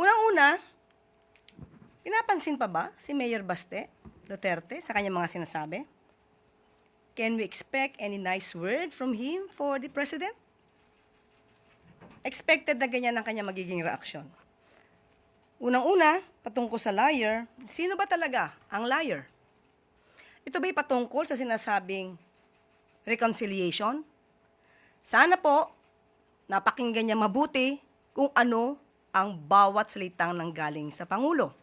Unang-una, pinapansin pa ba si Mayor Baste Duterte sa kanyang mga sinasabi? Can we expect any nice word from him for the President? Expected na ganyan ang kanyang magiging reaksyon. Unang-una, patungkol sa liar, sino ba talaga ang liar? Ito ba'y patungkol sa sinasabing reconciliation? Sana po, napakinggan niya mabuti kung ano ang bawat salitang nanggaling sa Pangulo.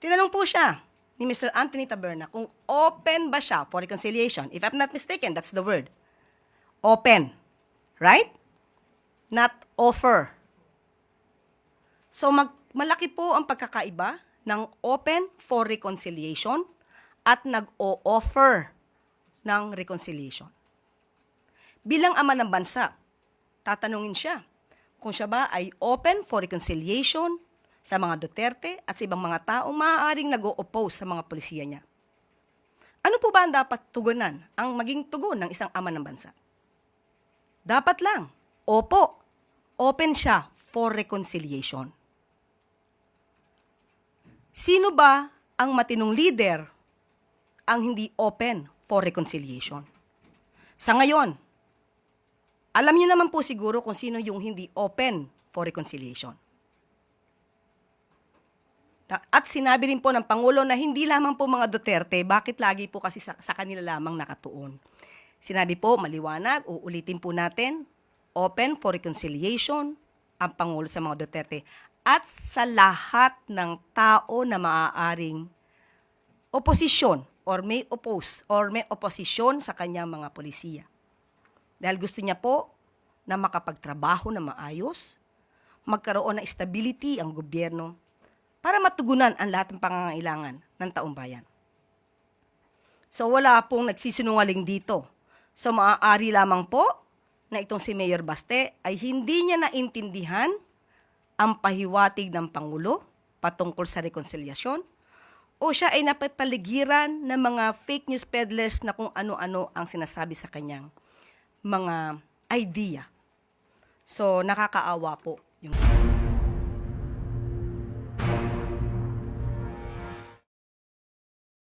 Tinanong po siya ni Mr. Anthony Taberna kung open ba siya for reconciliation. If I'm not mistaken, that's the word. Open. Right? Not offer. So mag, malaki po ang pagkakaiba ng open for reconciliation at nag-o-offer ng reconciliation. Bilang ama ng bansa, tatanungin siya kung siya ba ay open for reconciliation sa mga Duterte at sa ibang mga taong maaaring nag-o-oppose sa mga polisiya niya. Ano po ba ang dapat tugunan, ang maging tugon ng isang ama ng bansa? Dapat lang, opo, open siya for reconciliation. Sino ba ang matinong leader ang hindi open for reconciliation? Sa ngayon, alam niyo naman po siguro kung sino yung hindi open for reconciliation. At sinabi rin po ng Pangulo na hindi lamang po mga Duterte, bakit lagi po kasi sa, sa kanila lamang nakatuon. Sinabi po, maliwanag, uulitin po natin, open for reconciliation ang Pangulo sa mga Duterte at sa lahat ng tao na maaaring oposisyon or may oppose or may oposisyon sa kanyang mga polisiya. Dahil gusto niya po na makapagtrabaho na maayos, magkaroon ng stability ang gobyerno para matugunan ang lahat ng pangangailangan ng taong bayan. So wala pong nagsisinungaling dito. So maaari lamang po na itong si Mayor Baste ay hindi niya naintindihan ang pahiwatig ng Pangulo patungkol sa rekonsilyasyon o siya ay napapaligiran ng mga fake news peddlers na kung ano-ano ang sinasabi sa kanyang mga idea. So nakakaawa po yung